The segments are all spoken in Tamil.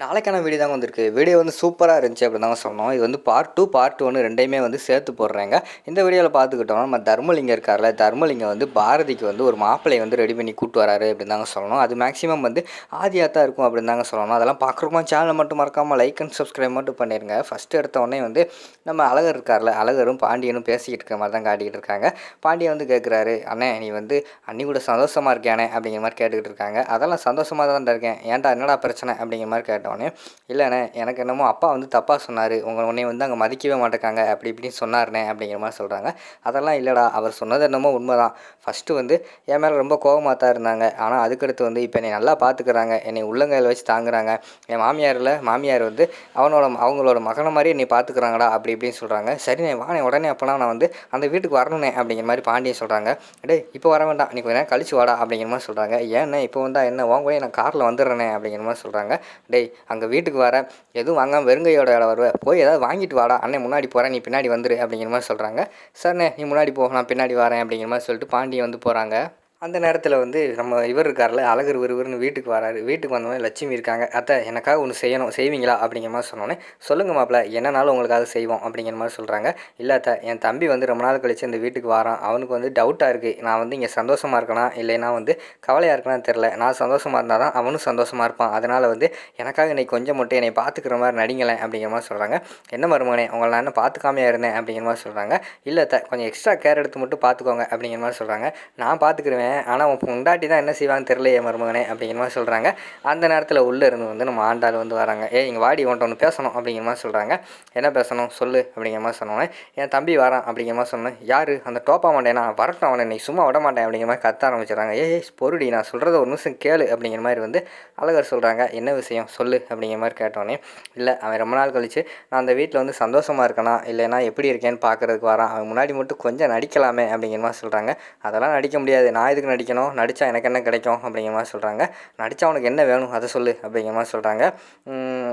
நாளைக்கான வீடியோ தாங்க வந்திருக்கு. வீடியோ வந்து சூப்பராக இருந்துச்சு அப்படின்னு தாங்க சொன்னோம். இது வந்து பார்ட் டூ பார்ட் ஒன்று ரெண்டையுமே வந்து சேர்த்து போடுறேங்க. இந்த வீடியோவில் பார்த்துக்கிட்டோம்னா நம்ம தர்மலிங்கம் இருக்கார்ல தர்மலிங்கம் வந்து பாரதிக்கு வந்து ஒரு மாப்பிள்ளையை வந்து ரெடி பண்ணி கூட்டு வராரு அப்படின்னு தாங்க சொல்லணும் அது மேக்ஸிமம் வந்து ஆதியாக தான் இருக்கும் அப்படின்னு தாங்க சொல்லணும் அதெல்லாம் பார்க்குறோமா சேனலை மட்டும் மறக்காமல் லைக் அண்ட் சப்ஸ்கிரைப் மட்டும் பண்ணிடுங்க ஃபஸ்ட்டு எடுத்த உடனே வந்து நம்ம அழகர் இருக்கார்ல அழகரும் பாண்டியனும் பேசிக்கிட்டு இருக்க மாதிரி தான் காட்டிக்கிட்டு இருக்காங்க. பாண்டியன் வந்து கேட்குறாரு அண்ணே நீ வந்து அண்ணி கூட சந்தோஷமாக இருக்கியானே அப்படிங்கிற மாதிரி கேட்டுக்கிட்டு இருக்காங்க. அதெல்லாம் சந்தோஷமாக தான் இருக்கேன். ஏன்டா என்னடா பிரச்சனை? அப்படிங்கிற மாதிரி கேட்டோம். கேட்டோன்னே இல்லைண்ணே எனக்கு என்னமோ அப்பா வந்து தப்பாக சொன்னார். உங்கள் உன்னை வந்து அங்கே மதிக்கவே மாட்டேக்காங்க அப்படி இப்படின்னு சொன்னார்ண்ணே அப்படிங்கிற மாதிரி சொல்கிறாங்க அதெல்லாம் இல்லைடா அவர் சொன்னது என்னமோ உண்மை தான் ஃபஸ்ட்டு வந்து என் மேலே ரொம்ப கோபமாக தான் இருந்தாங்க. ஆனால் அதுக்கடுத்து வந்து இப்போ என்னை நல்லா பார்த்துக்கிறாங்க என்னை உள்ளங்கையில் வச்சு தாங்குறாங்க. என் மாமியாரில் மாமியார் வந்து அவனோட அவங்களோட மகனை மாதிரி என்னை பார்த்துக்கிறாங்கடா அப்படி இப்படின்னு சொல்கிறாங்க சரிண்ணே வானே உடனே அப்போனா நான் வந்து அந்த வீட்டுக்கு வரணுண்ணே அப்படிங்கிற மாதிரி பாண்டியன் சொல்கிறாங்க டேய் இப்போ வர வேண்டாம். நீ கொஞ்ச நேரம் கழிச்சு வாடா அப்படிங்கிற மாதிரி சொல்கிறாங்க ஏண்ணே இப்போ வந்தால் என்ன? வாங்க நான் காரில் வந்துடுறேனே அப்படிங்கிற மாதிரி சொல்கிறாங்க டேய் அங்கே வீட்டுக்கு வர எதுவும் வாங்காமல் வெறுங்கையோட வருவேன் போய் ஏதாவது வாங்கிட்டு வாடா அண்ணன் முன்னாடி போகிறேன் நீ பின்னாடி வந்துரு அப்படிங்கிற மாதிரி சொல்கிறாங்க சரிண்ணே நீ முன்னாடி போ நான் பின்னாடி வரேன் அப்படிங்கிற மாதிரி சொல்லிட்டு பாண்டியன் வந்து போகிறாங்க அந்த நேரத்தில் வந்து நம்ம இவர் இருக்கார்ல அழகர் ஒருவர்னு வீட்டுக்கு வராரு. வீட்டுக்கு வந்தோடனே லட்சுமி இருக்காங்க. அத்தை எனக்காக ஒன்று செய்யணும் செய்வீங்களா? அப்படிங்கிற மாதிரி சொன்னோன்னே சொல்லுங்கள் மாப்பிள்ள என்னனாலும் உங்களுக்காக செய்வோம் அப்படிங்கிற மாதிரி சொல்கிறாங்க இல்லை அத்தை என் தம்பி வந்து ரொம்ப நாள் கழித்து இந்த வீட்டுக்கு வரான். அவனுக்கு வந்து டவுட்டாக இருக்குது நான் வந்து இங்கே சந்தோஷமாக இருக்கனா? இல்லைனா வந்து கவலையாக இருக்கனான்னு தெரில நான் சந்தோஷமாக இருந்தால் தான் அவனும் சந்தோஷமாக இருப்பான். அதனால் வந்து எனக்காக இன்னைக்கு கொஞ்சம் மட்டும் என்னை பார்த்துக்கிற மாதிரி நடிங்களேன் அப்படிங்கிற மாதிரி சொல்கிறாங்க என்ன மருமகனே உங்களை நான் என்ன பார்த்துக்காமையாக இருந்தேன் அப்படிங்கிற மாதிரி சொல்கிறாங்க இல்லை அத்தை கொஞ்சம் எக்ஸ்ட்ரா கேர் எடுத்து மட்டும் பார்த்துக்கோங்க அப்படிங்கிற மாதிரி சொல்கிறாங்க நான் பார்த்துக்கிருவேன் ஆனால் உன் பொண்டாட்டி தான் என்ன செய்வான்னு தெரிலையே மருமகனே அப்படிங்கிற மாதிரி சொல்கிறாங்க அந்த நேரத்தில் உள்ளே இருந்து வந்து நம்ம ஆண்டாள் வந்து வராங்க. ஏ இங்கே வாடி உன்ட்ட ஒன்று பேசணும் அப்படிங்கிற மாதிரி சொல்கிறாங்க என்ன பேசணும்? சொல்லு அப்படிங்கிற மாதிரி சொன்னோன்னே என் தம்பி வரான் அப்படிங்கிற மாதிரி சொன்னேன் யார்? அந்த டோப்பா மாட்டேன்னா வரட்டும் அவனை இன்னைக்கு சும்மா விட மாட்டேன் அப்படிங்கிற மாதிரி கத்த ஆரம்பிச்சிடுறாங்க. ஏய் பொருடி நான் சொல்கிறத ஒரு நிமிஷம் கேளு அப்படிங்கிற மாதிரி வந்து அழகர் சொல்கிறாங்க என்ன விஷயம்? சொல்லு அப்படிங்கிற மாதிரி கேட்டோன்னே இல்லை அவன் ரொம்ப நாள் கழிச்சு நான் அந்த வீட்டில் வந்து சந்தோஷமாக இருக்கனா? இல்லைனா எப்படி இருக்கேன்னு பார்க்கறதுக்கு வரான். அவன் முன்னாடி மட்டும் கொஞ்சம் நடிக்கலாமே அப்படிங்கிற மாதிரி சொல்கிறாங்க அதெல்லாம் நடிக்க முடியாது. நான் எதுக்கு நடிக்கணும்? நடித்தா எனக்கு என்ன கிடைக்கும்? அப்படிங்கிற மாதிரி சொல்கிறாங்க நடித்தா உனக்கு என்ன வேணும்? அதை சொல்லு அப்படிங்கிற மாதிரி சொல்கிறாங்க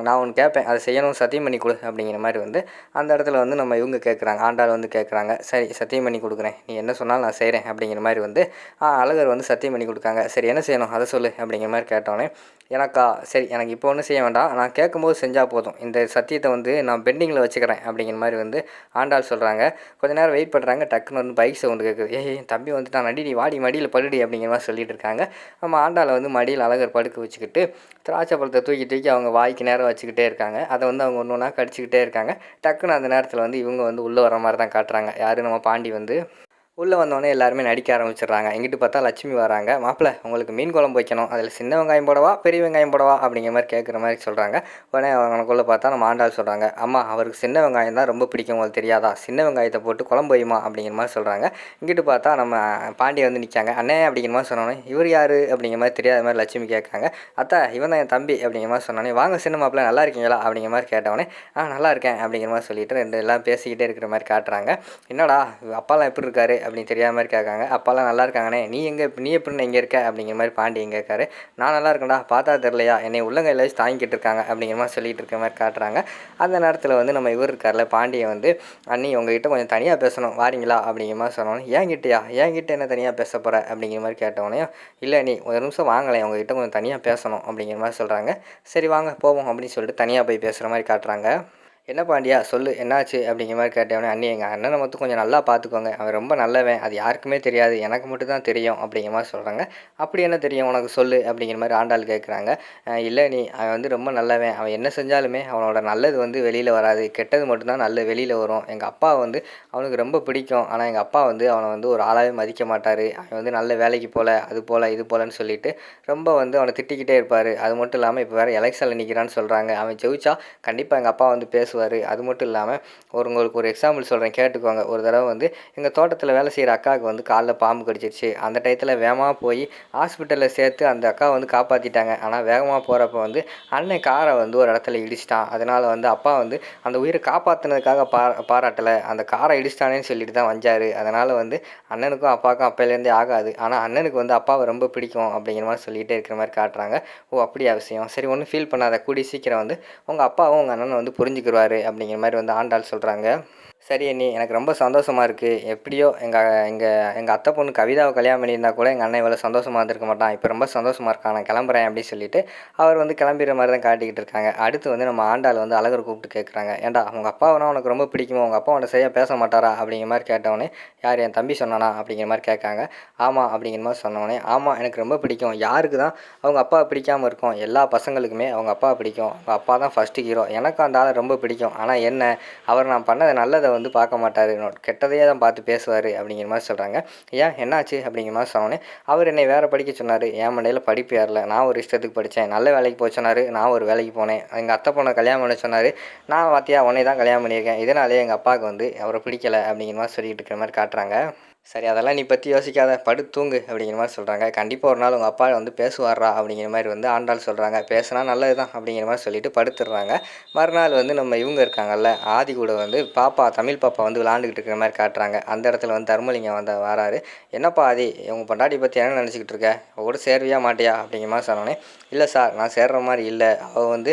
நான் ஒன்று கேட்பேன் அதை செய்யணும் சத்தியம் பண்ணி கொடு அப்படிங்கிற மாதிரி வந்து அந்த இடத்துல வந்து நம்ம இவங்க கேட்குறாங்க ஆண்டாள் வந்து கேட்குறாங்க சரி சத்தியம் பண்ணி கொடுக்குறேன். நீ என்ன சொன்னாலும் நான் செய்கிறேன் அப்படிங்கிற மாதிரி வந்து ஆ, அழகர் வந்து சத்தியம் பண்ணி கொடுக்காங்க. சரி என்ன செய்யணும்? அதை சொல்லு அப்படிங்கிற மாதிரி கேட்டோன்னே எனக்கா? சரி எனக்கு இப்போ ஒன்றும் செய்ய வேண்டாம். நான் கேட்கும்போது செஞ்சால் போதும். இந்த சத்தியத்தை வந்து நான் பெண்டிங்கில் வச்சுக்கிறேன் அப்படிங்கிற மாதிரி வந்து ஆண்டாள் சொல்கிறாங்க கொஞ்ச நேரம் வெயிட் பண்ணுறாங்க டக்குன்னு வந்து பைக் சவுண்டு கேட்குது ஏய் தம்பி தம்பி வந்துட்டான். அடி நீ வாடி மடியில் படுடி அப்படிங்கிற மாதிரி சொல்லிட்டு இருக்காங்க. நம்ம ஆண்டாளை வந்து மடியில் அழகர் படுக்க வச்சுக்கிட்டு திராட்சை பழத்தை தூக்கி தூக்கி அவங்க வாய்க்கு நேரம் வச்சுக்கிட்டே இருக்காங்க. அதை வந்து அவங்க ஒன்று ஒன்றா கடிச்சிக்கிட்டே இருக்காங்க. டக்குன்னு அந்த நேரத்தில் வந்து இவங்க வந்து உள்ளே வர மாதிரி தான் காட்டுறாங்க. யார்? நம்ம பாண்டி வந்து உள்ளே வந்தோடனே எல்லாருமே நடிக்க ஆரம்பிச்சிடுறாங்க. எங்கிட்டு பார்த்தா லட்சுமி வராங்க. மாப்பிள்ள உங்களுக்கு மீன் குழம்பு வைக்கணும். அதில் சின்ன வெங்காயம் போடவா பெரிய வெங்காயம் போடவா? அப்படிங்கிற மாதிரி கேட்குற மாதிரி சொல்கிறாங்க உடனே அவங்களுக்குள்ளே பார்த்தா நம்ம ஆண்டாள் சொல்கிறாங்க அம்மா அவருக்கு சின்ன வெங்காயம் தான் ரொம்ப பிடிக்கும் உங்களுக்கு தெரியாதா? சின்ன வெங்காயத்தை போட்டு குழம்பு வைமா அப்படிங்கிற மாதிரி சொல்கிறாங்க இங்கிட்டு பார்த்தா நம்ம பாண்டிய வந்து நிற்காங்க அண்ணே அப்படிங்கிற மாதிரி சொன்னோன்னே இவர் யார்? அப்படிங்கிற மாதிரி தெரியாத மாதிரி லட்சுமி கேட்காங்க அத்தா இவன் தான் என் தம்பி. அப்படிங்கிற மாதிரி சொன்னோன்னே வாங்க சின்ன மாப்பிள்ள நல்லா இருக்கீங்களா? அப்படிங்கிற மாதிரி கேட்டவொடனே ஆ நல்லா இருக்கேன். அப்படிங்கிற மாதிரி சொல்லிட்டு ரெண்டு எல்லாம் பேசிக்கிட்டே இருக்கிற மாதிரி காட்டுறாங்க. என்னடா அப்பாலாம் எப்படி இருக்காரு? அப்படின்னு தெரியாத மாதிரி கேட்காங்க. அப்பாலாம் நல்லா இருக்காங்கண்ணே. நீ எங்கே நீ எப்படின்னு இங்கே இருக்க? அப்படிங்கிற மாதிரி பாண்டி எங்கே இருக்காரு. நான் நல்லா இருக்கேன்டா. பார்த்தா தெரிலையா என்னை உள்ளங்கையில் வச்சு தாங்கிக்கிட்டு இருக்காங்க. அப்படிங்கிற மாதிரி சொல்லிட்டு இருக்க மாதிரி காட்டுறாங்க. அந்த நேரத்தில் வந்து நம்ம இவர் இருக்கார்ல பாண்டியை வந்து அண்ணி உங்ககிட்ட கொஞ்சம் தனியாக பேசணும். வாரீங்களா? அப்படிங்கிற மாதிரி சொன்னோன்னே ஏன்கிட்டயா ஏன்கிட்ட என்ன தனியாக பேச போகிற அப்படிங்கிற மாதிரி கேட்டவொடனே இல்லை நீ ஒரு நிமிஷம் வாங்கலை உங்ககிட்ட கொஞ்சம் தனியாக பேசணும். அப்படிங்கிற மாதிரி சொல்கிறாங்க சரி வாங்க. போவோம். அப்படின்னு சொல்லிட்டு தனியாக போய் பேசுகிற மாதிரி காட்டுறாங்க. என்ன பாண்டியா? சொல்லு. என்னாச்சு? அப்படிங்கிற மாதிரி கேட்டவனே அண்ணி எங்கள் அண்ணனை மட்டும் கொஞ்சம் நல்லா பார்த்துக்கோங்க. அவன் ரொம்ப நல்லவன். அது யாருக்குமே தெரியாது. எனக்கு மட்டும் தான் தெரியும். அப்படிங்கிற மாதிரி சொல்கிறாங்க அப்படி என்ன தெரியும்? உனக்கு சொல்லு. அப்படிங்கிற மாதிரி ஆண்டாள் கேட்குறாங்க இல்லை நீ அவன் வந்து ரொம்ப நல்லவன். அவன் என்ன செஞ்சாலுமே அவனோட நல்லது வந்து வெளியில் வராது. கெட்டது மட்டும்தான் நல்ல வெளியில் வரும். எங்கள் அப்பா வந்து அவனுக்கு ரொம்ப பிடிக்கும். ஆனால் எங்கள் அப்பா வந்து அவனை வந்து ஒரு ஆளாகவே மதிக்க மாட்டார். அவன் வந்து நல்ல வேலைக்கு போகல அது போல் இது போலன்னு சொல்லிட்டு ரொம்ப வந்து அவனை திட்டிக்கிட்டே இருப்பார். அது மட்டும் இல்லாமல் இப்போ வேறு எலெக்ஷனில் நிற்கிறான்னு சொல்கிறாங்க அவன் ஜெயிச்சா கண்டிப்பாக எங்கள் அப்பா வந்து பேசுவார். அது மட்டும் இல்லாமல் ஒரு உங்களுக்கு ஒரு எக்ஸாம்பிள் சொல்கிறேன் கேட்டுக்கோங்க. ஒரு தடவை வந்து எங்கள் தோட்டத்தில் வேலை செய்கிற அக்காவுக்கு வந்து காலில் பாம்பு கடிச்சிருச்சு. அந்த டயத்தில் வேகமாக போய் ஹாஸ்பிட்டலில் சேர்த்து அந்த அக்கா வந்து காப்பாற்றிட்டாங்க ஆனால் வேகமாக போகிறப்ப வந்து அண்ணன் காரை வந்து ஒரு இடத்துல இடிச்சிட்டான். அதனால் வந்து அப்பா வந்து அந்த உயிரை காப்பாற்றினதுக்காக பா பாராட்டலை. அந்த காரை இடிச்சிட்டானேன்னு சொல்லிட்டு தான் வந்தார் அதனால் வந்து அண்ணனுக்கும் அப்பாவுக்கும் அப்பையிலேருந்தே ஆகாது. ஆனால் அண்ணனுக்கு வந்து அப்பாவை ரொம்ப பிடிக்கும் அப்படிங்கிற மாதிரி சொல்லிகிட்டே இருக்கிற மாதிரி காட்டுறாங்க. ஓ அப்படியா விஷயம். சரி ஒன்றும் ஃபீல் பண்ணாத. கூடி சீக்கிரம் வந்து உங்கள் அப்பாவும் உங்கள் அண்ணனை வந்து புரிஞ்சுக்கிடுவாரு அப்படிங்கிற மாதிரி வந்து ஆண்டாள் சொல்கிறாங்க சரி அண்ணி எனக்கு ரொம்ப சந்தோஷமாக இருக்குது எப்படியோ எங்கள் எங்கள் எங்கள் அத்தை பொண்ணு கவிதாவை கல்யாணம் பண்ணியிருந்தா கூட எங்கள் அண்ணன் இவ்வளோ சந்தோஷமாக இருந்திருக்க மாட்டான். இப்போ ரொம்ப சந்தோஷமாக இருக்கான் நான் கிளம்புறேன் அப்படின்னு சொல்லிட்டு அவர் வந்து கிளம்பிடுற மாதிரி தான் காட்டிக்கிட்டு இருக்காங்க. அடுத்து வந்து நம்ம ஆண்டாள் வந்து அழகர் கூப்பிட்டு கேட்குறாங்க ஏன்டா உங்கள் அப்பாவனா உனக்கு ரொம்ப பிடிக்குமோ? உங்கள் அப்பா உன்னை சரியாக பேச மாட்டாரா? அப்படிங்கிற மாதிரி கேட்டவொடனே யார் என் தம்பி சொன்னானா? அப்படிங்கிற மாதிரி கேட்காங்க. ஆமாம் அப்படிங்கிற மாதிரி சொன்னவொடனே ஆமாம் எனக்கு ரொம்ப பிடிக்கும். யாருக்கு தான்? அவங்க அப்பா பிடிக்காமல் இருக்கும். எல்லா பசங்களுக்குமே அவங்க அப்பா பிடிக்கும். அவங்க அப்பா தான் ஃபஸ்ட்டு ஹீரோ எனக்கும் அந்த ஆளை ரொம்ப பிடிக்கும். ஆனால் என்ன? அவர் நான் பண்ணது நல்லதை வந்து பார்க்க மாட்டார். கெட்டதையே தான் பார்த்து பேசுவார் அப்படிங்கிற மாதிரி சொல்கிறாங்க ஏன்? என்னாச்சு? அப்படிங்கிற மாதிரி சொன்னோன்னே அவர் என்னை வேறு படிக்க சொன்னார். என் மண்டையில் படிப்பு ஏறல. நான் ஒரு இஷ்டத்துக்கு படித்தேன். நல்ல வேலைக்கு போக சொன்னார். நான் ஒரு வேலைக்கு போனேன். எங்கள் அத்தை பொண்ணை கல்யாணம் பண்ண சொன்னார். நான் பார்த்தியா உன்னை தான் கல்யாணம் பண்ணியிருக்கேன். இதனாலே எங்கள் அப்பாவுக்கு வந்து அவரை பிடிக்கலை. அப்படிங்கிற மாதிரி சொல்லிக்கிட்டு இருக்கிற மாதிரி காட்டுறாங்க. சரி அதெல்லாம் நீ பற்றி யோசிக்காத. படு தூங்கு அப்படிங்கிற மாதிரி சொல்கிறாங்க கண்டிப்பாக ஒரு நாள் உங்கள் அப்பா வந்து பேசுவாரா அப்படிங்கிற மாதிரி வந்து ஆண்டாள் சொல்கிறாங்க பேசுனா நல்லது தான் அப்படிங்கிற மாதிரி சொல்லிட்டு படுத்துடுறாங்க மறுநாள் வந்து நம்ம இவங்க இருக்காங்கல்ல ஆதி கூட வந்து பாப்பா தமிழ் பாப்பா வந்து விளாண்டுக்கிட்டு இருக்கிற மாதிரி காட்டுறாங்க. அந்த இடத்துல வந்து தர்மலிங்கம் வந்து வராரு. என்னப்பா ஆதி உங்கள் பொண்டாட்டி பற்றி என்ன நினச்சிக்கிட்டு இருக்க? அவ கூட சேர்வியா மாட்டியா? அப்படிங்கிற மாதிரி சொன்னோன்னே இல்லை சார் நான் சேர்ற மாதிரி இல்லை. அவள் வந்து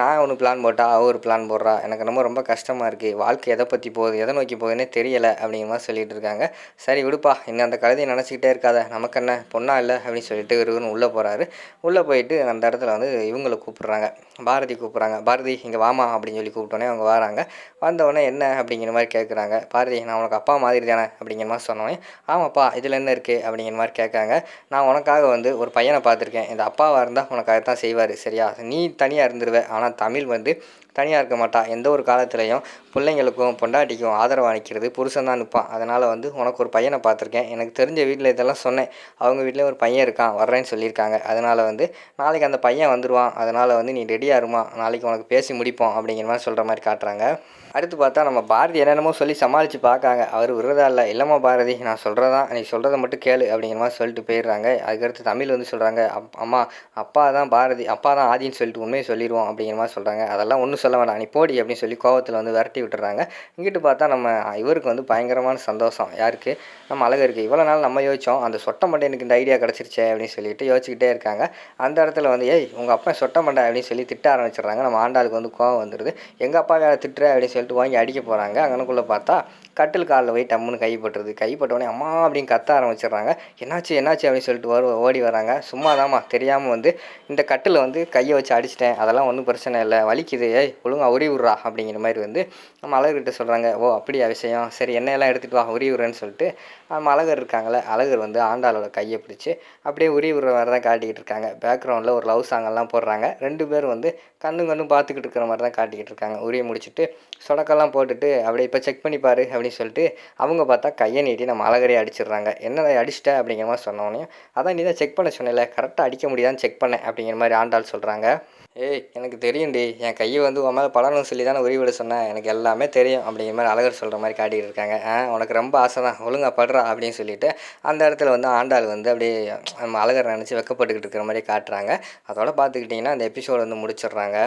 நான் ஒன்று பிளான் போட்டா அவள் ஒரு பிளான் போடுறா. எனக்கு ரொம்ப ரொம்ப கஷ்டமாக இருக்குது வாழ்க்கை எதை பற்றி போகுது எதை நோக்கி போகுதுன்னே தெரியலை அப்படிங்கிற மாதிரி சொல்லிட்டு இருக்காங்க. சரி சரி விடுப்பா என்ன அந்த கழுதையை நினச்சிக்கிட்டே இருக்காத. நமக்கு என்ன பொண்ணா இல்லை? அப்படின்னு சொல்லிட்டு இவருன்னு உள்ளே போகிறாரு உள்ளே போயிட்டு அந்த இடத்துல வந்து இவங்களை கூப்பிட்றாங்க. பாரதி கூப்பிட்றாங்க. பாரதி இங்கே வாமா அப்படின்னு சொல்லி கூப்பிட்டோன்னே அவங்க வராங்க. வந்தவொடனே என்ன அப்படிங்கிற மாதிரி கேட்குறாங்க பாரதி நான் உனக்கு அப்பா மாதிரி தானே அப்படிங்கிற மாதிரி சொன்னோன்னே ஆமாப்பா இதில் என்ன இருக்குது அப்படிங்கிற மாதிரி கேட்காங்க நான் உனக்காக வந்து ஒரு பையனை பார்த்துருக்கேன். இந்த அப்பாவாக இருந்தால் உனக்காக தான் செய்வார். சரியா? நீ தனியாக இருந்துருவ. ஆனால் தமிழ் வந்து தனியாக இருக்க மாட்டா. எந்த ஒரு காலத்துலேயும் பிள்ளைங்களுக்கும் பொண்டாட்டிக்கும் ஆதரவு அளிக்கிறது புருஷன் தான் நிற்பான் அதனால் வந்து உனக்கு ஒரு பையனை பார்த்துருக்கேன். எனக்கு தெரிஞ்ச வீட்டில் இதெல்லாம் சொன்னேன். அவங்க வீட்டில் ஒரு பையன் இருக்கான். வர்றேன்னு சொல்லியிருக்காங்க. அதனால் வந்து நாளைக்கு அந்த பையன் வந்துடுவான் அதனால் வந்து நீ ரெடியாக இருமா. நாளைக்கு உனக்கு பேசி முடிப்போம் அப்படிங்கிற மாதிரி சொல்கிற மாதிரி காட்டுறாங்க. அடுத்து பார்த்தா நம்ம பாரதி என்னென்னமோ சொல்லி சமாளித்து பார்க்காங்க. அவர் விடுறதா இல்லை. இல்லைம்மா பாரதி நான் சொல்கிறதான் நீ சொல்கிறத மட்டும் கேளு அப்படிங்கிற மாதிரி சொல்லிட்டு போயிடுறாங்க. அதுக்கடுத்து தமிழ் வந்து சொல்கிறாங்க அப் அம்மா அப்பா தான் பாரதி அப்பா தான் ஆதின்னு சொல்லிட்டு உண்மையை சொல்லிடுவோம் அப்படிங்கிற மாதிரி சொல்கிறாங்க அதெல்லாம் ஒன்றும் சொல்ல வேண்டாம் நீ போடி அப்படின்னு சொல்லி கோவத்தில் வந்து விரட்டி விட்டுறாங்க. இங்கிட்டு பார்த்தா நம்ம இவருக்கு வந்து பயங்கரமான சந்தோஷம். யாருக்கு? நம்ம அழகருக்கு. இவ்வளோ நாள் நம்ம யோசிச்சோம். அந்த சொட்ட மண்டை எனக்கு இந்த ஐடியா கிடச்சிருச்சே அப்படின்னு சொல்லிட்டு யோசிச்சுக்கிட்டே இருக்காங்க. அந்த இடத்துல வந்து ஏய் உங்கள் அப்பா சொட்ட மண்டை அப்படின்னு சொல்லி திட்ட ஆரம்பிச்சிடுறாங்க. நம்ம ஆண்டாளுக்கு வந்து கோவம் வந்துடுது எங்கள் அப்பா வேலை திட்டுற அப்படின்னு சொல்லி பெல்ட் வாங்கி அடிக்க போகிறாங்க அங்கனக்குள்ளே பார்த்தா கட்டில் காலில் போய் டம்முன்னு கைப்பட்டுறது கைப்பட்டவொடனே அம்மா அப்படின்னு கத்த ஆரம்பிச்சிடுறாங்க. என்னாச்சு என்னாச்சு? அப்படின்னு சொல்லிட்டு வரு ஓடி வராங்க. சும்மாதாம்மா தெரியாமல் வந்து இந்த கட்டில் வந்து கையை வச்சு அடிச்சிட்டேன். அதெல்லாம் ஒன்றும் பிரச்சனை இல்லை. வலிக்குது. ஏய் ஒழுங்கா உரி விட்றா. அப்படிங்கிற மாதிரி வந்து நம்ம அழகர்கிட்ட சொல்கிறாங்க ஓ அப்படியா விஷயம். சரி என்னையெல்லாம் எடுத்துகிட்டு வா உரி விட்றேன்னு சொல்லிட்டு. நம்ம அழகர் இருக்காங்களே அழகர் வந்து ஆண்டாளோட கையை பிடிச்சி அப்படியே உரி விடுற மாதிரி தான் காட்டிக்கிட்டு இருக்காங்க. பேக்ரவுண்டில் ஒரு லவ் சாங்கெல்லாம் போடுறாங்க. ரெண்டு பேரும் வந்து கண்ணு கண்ணும் பார்த்துக்கிட்டு இருக்கிற மாதிரி தான் காட்டிக்கிட்டு இருக்காங்க. உரிய முடிச்சுட்டு சொடக்கெல்லாம் போட்டுட்டு அப்படியே இப்போ செக் பண்ணி பாரு அப்படின்னு அப்படின்னு சொல்லிட்டு அவங்க பார்த்தா கையை நீட்டி நம்ம அழகரையை அடிச்சிடுறாங்க. என்ன அடிச்சிட்ட? அப்படிங்கிற மாதிரி சொன்னோன்னே அதான் நீ தான் செக் பண்ண சொன்னல கரெக்டாக அடிக்க முடியாதுன்னு செக் பண்ணேன் அப்படிங்கிற மாதிரி ஆண்டாள் சொல்கிறாங்க ஏய் எனக்கு தெரியும்டி என் கையை வந்து உன் மேலே பலனும் சொல்லி தானே உரிவிட சொன்னேன் எனக்கு எல்லாமே தெரியும் அப்படிங்கிற மாதிரி அழகர் சொல்கிற மாதிரி காட்டிகிட்டு இருக்காங்க. ஆ உனக்கு ரொம்ப ஆசை தான் ஒழுங்காக படுறா அப்படின்னு சொல்லிட்டு அந்த இடத்துல வந்து ஆண்டாள் வந்து அப்படியே நம்ம அழகர் நினச்சி வெக்கப்பட்டுக்கிட்டு இருக்கிற மாதிரி காட்டுறாங்க. அதோட பார்த்துக்கிட்டிங்கன்னா அந்த எபிசோடு வந்து முடிச்சிடுறாங்க.